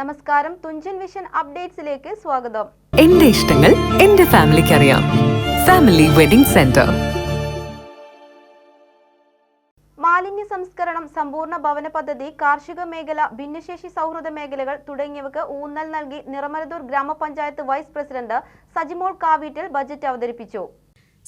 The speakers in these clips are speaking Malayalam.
നമസ്കാരം. തുഞ്ചൻ വിഷൻ അപ്ഡേറ്റ്സിലേക്ക് സ്വാഗതം. എന്റെ ഇഷ്ടങ്ങൾ എന്റെ ഫാമിലിക്ക് അറിയാം. ഫാമിലി വെഡിംഗ് സെന്റർ മാലിന്യ സംസ്കരണം സമ്പൂർണ ഭവന പദ്ധതി കാർഷിക മേഖല ഭിന്നശേഷി സൗഹൃദ മേഖലകൾ തുടങ്ങിയവക്ക് ഊന്നൽ നൽകി നിറമരുതൂർ ഗ്രാമപഞ്ചായത്ത് വൈസ് പ്രസിഡന്റ് സജിമോൾ കാവീട്ടിൽ ബജറ്റ് അവതരിപ്പിച്ചു.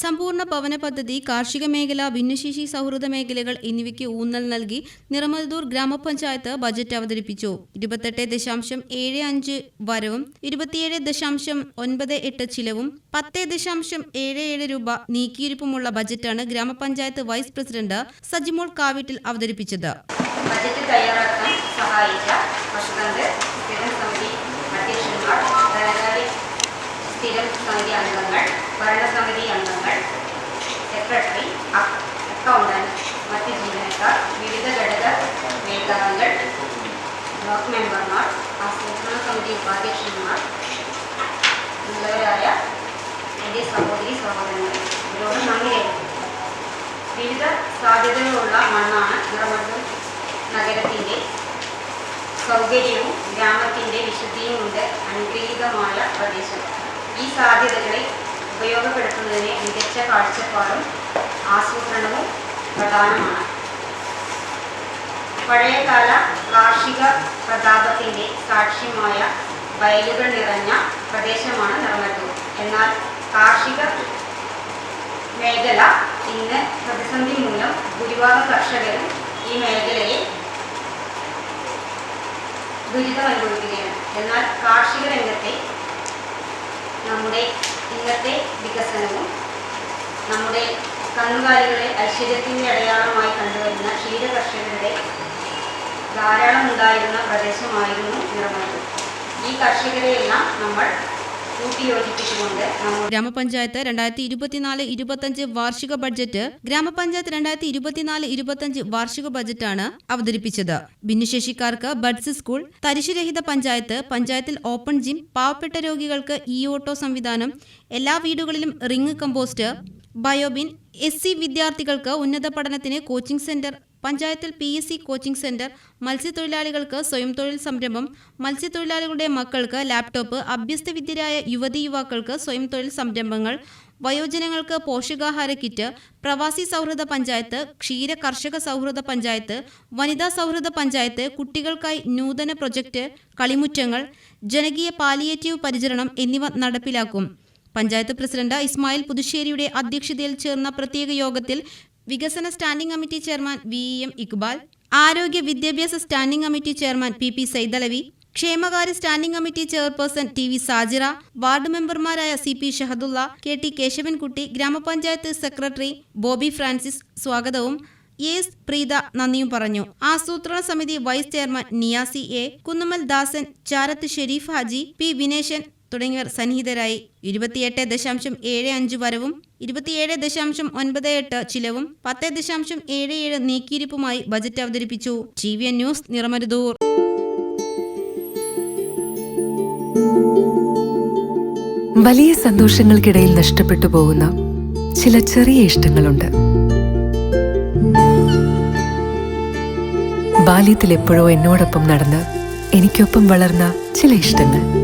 സമ്പൂർണ ഭവന പദ്ധതി കാർഷിക മേഖല ഭിന്നശേഷി സൗഹൃദ മേഖലകൾ എന്നിവയ്ക്ക് ഊന്നൽ നൽകി നിറമതൂർ ഗ്രാമപഞ്ചായത്ത് ബജറ്റ് അവതരിപ്പിച്ചു. ഇരുപത്തെട്ട് ദശാംശം ഏഴ് അഞ്ച് വരവും ഇരുപത്തിയേഴ് ദശാംശം ഒൻപത് എട്ട് ചിലവും പത്ത് ദശാംശം ഏഴ് ഏഴ് രൂപ നീക്കിയിരിപ്പുമുള്ള ബജറ്റാണ് ഗ്രാമപഞ്ചായത്ത് വൈസ് പ്രസിഡന്റ് സജിമോൾ കാവീട്ടിൽ അവതരിപ്പിച്ചത്. സഹായിച്ച സ്ഥിരം സമിതി അംഗങ്ങൾ ഭരണസമിതി അംഗങ്ങൾ സെക്രട്ടറി അക്കൗണ്ടന്റ് മറ്റ് ജീവനക്കാർ വിവിധ ഘടക മേധാവികൾ ബ്ലോക്ക് മെമ്പർമാർ ആസൂത്രണ സമിതി ഉപാധ്യക്ഷന്മാർ മുതലായ എന്റെ സഹോദരി സഹോദരങ്ങൾ ഇവരോട് നന്ദി വിവിധ സാധ്യതകളുള്ള മണ്ണാണ് നിറമട്ടൂർ നഗരത്തിന്റെ സൗകര്യവും ഗ്രാമത്തിന്റെ വിശുദ്ധിയും കൊണ്ട് അനുഗ്രഹീതമായ പ്രദേശം. ഈ സാധ്യതകളെ ഉപയോഗപ്പെടുത്തുന്നതിന് മികച്ച കാഴ്ചപ്പാടും ആസൂത്രണവും പ്രധാനമാണ്. പഴയകാല കാർഷിക പ്രതാപത്തിന്റെ സാക്ഷ്യമായ വയലുകൾ നിറഞ്ഞ പ്രദേശമാണ് നിറമറ്റൂർ എന്നാൽ കാർഷിക മേഖല ഇന്ന് പ്രതിസന്ധി മൂലം ഭൂരിഭാഗം കർഷകരും ഈ മേഖലയെ ദുരിതം അനുഭവിക്കുകയാണ് എന്നാൽ കാർഷിക രംഗത്തെ നമ്മുടെ ഇന്നത്തെ വികസനവും നമ്മുടെ കന്നുകാലികളെ ഐശ്വര്യത്തിന്റെ അടയാളമായി കണ്ടുവരുന്ന ക്ഷീരകർഷകരുടെ ധാരാളം ഉണ്ടായിരുന്ന പ്രദേശമായിരുന്നു നിറമത് ഈ കർഷകരെയെല്ലാം നമ്മൾ ഗ്രാമപഞ്ചായത്ത് രണ്ടായിരത്തി ഇരുപത്തിനാല് ഇരുപത്തഞ്ച് വാർഷിക ബഡ്ജറ്റ് ഗ്രാമപഞ്ചായത്ത് രണ്ടായിരത്തി ഇരുപത്തിനാല് ഇരുപത്തഞ്ച് വാർഷിക ബജറ്റാണ് അവതരിപ്പിച്ചത്. ഭിന്നശേഷിക്കാർക്ക് ബഡ്സ് സ്കൂൾ തരിശുരഹിത പഞ്ചായത്ത് പഞ്ചായത്തിൽ ഓപ്പൺ ജിം പാവപ്പെട്ട രോഗികൾക്ക് ഇ ഓട്ടോ സംവിധാനം എല്ലാ വീടുകളിലും റിംഗ് കമ്പോസ്റ്റ് ബയോബിൻ എസ് വിദ്യാർത്ഥികൾക്ക് ഉന്നത പഠനത്തിന് കോച്ചിംഗ് സെന്റർ പഞ്ചായത്തിൽ P S C coaching centre മത്സ്യത്തൊഴിലാളികൾക്ക് സ്വയം തൊഴിൽ സംരംഭം മത്സ്യത്തൊഴിലാളികളുടെ മക്കൾക്ക് ലാപ്ടോപ്പ് അഭ്യസ്തവിദ്യരായ യുവതി യുവാക്കൾക്ക് സ്വയം തൊഴിൽ സംരംഭങ്ങൾ വയോജനങ്ങൾക്ക് പോഷകാഹാര കിറ്റ് പ്രവാസി സൗഹൃദ പഞ്ചായത്ത് ക്ഷീര കർഷക സൗഹൃദ പഞ്ചായത്ത് വനിതാ സൗഹൃദ പഞ്ചായത്ത് കുട്ടികൾക്കായി നൂതന പ്രൊജക്ട് കളിമുറ്റങ്ങൾ ജനകീയ പാലിയേറ്റീവ് പരിചരണം എന്നിവ നടപ്പിലാക്കും. പഞ്ചായത്ത് പ്രസിഡന്റ് ഇസ്മായിൽ പുതുശ്ശേരിയുടെ അധ്യക്ഷതയിൽ ചേർന്ന പ്രത്യേക യോഗത്തിൽ വികസന standing committee chairman V E M Iqbal ആരോഗ്യ വിദ്യാഭ്യാസ standing committee chairman P P Saidalavi ക്ഷേമകാര്യ standing committee chairperson T V Sajira ward മെമ്പർമാരായ C P Shahadulla K T Keshavankutty ഗ്രാമപഞ്ചായത്ത് സെക്രട്ടറി ബോബി ഫ്രാൻസിസ് സ്വാഗതവും എസ് പ്രീത നന്ദിയും പറഞ്ഞു. ആസൂത്രണ സമിതി vice chairman Niyasi A Kunnumal Dasan Charath Sherif Haji P Vineshan തുടങ്ങിയവർ സന്നിഹിതരായി. ഇരുപത്തിയെട്ട് ദശാംശം ഏഴ് അഞ്ച് വരവും ഇരുപത്തിയേഴ് ദശാംശം ഒൻപത് എട്ട് ചിലവും പത്ത് ദശാംശം ഏഴ് ഏഴ് നീക്കിയിരിപ്പുമായി ബജറ്റ് അവതരിപ്പിച്ചു. T V news Niramaruthur. വലിയ സന്തോഷങ്ങൾക്കിടയിൽ നഷ്ടപ്പെട്ടു പോകുന്ന ചില ചെറിയ ഇഷ്ടങ്ങളുണ്ട്. ബാല്യത്തിൽ എപ്പോഴോ എന്നോടൊപ്പം നടന്ന് എനിക്കൊപ്പം വളർന്ന ചില ഇഷ്ടങ്ങൾ.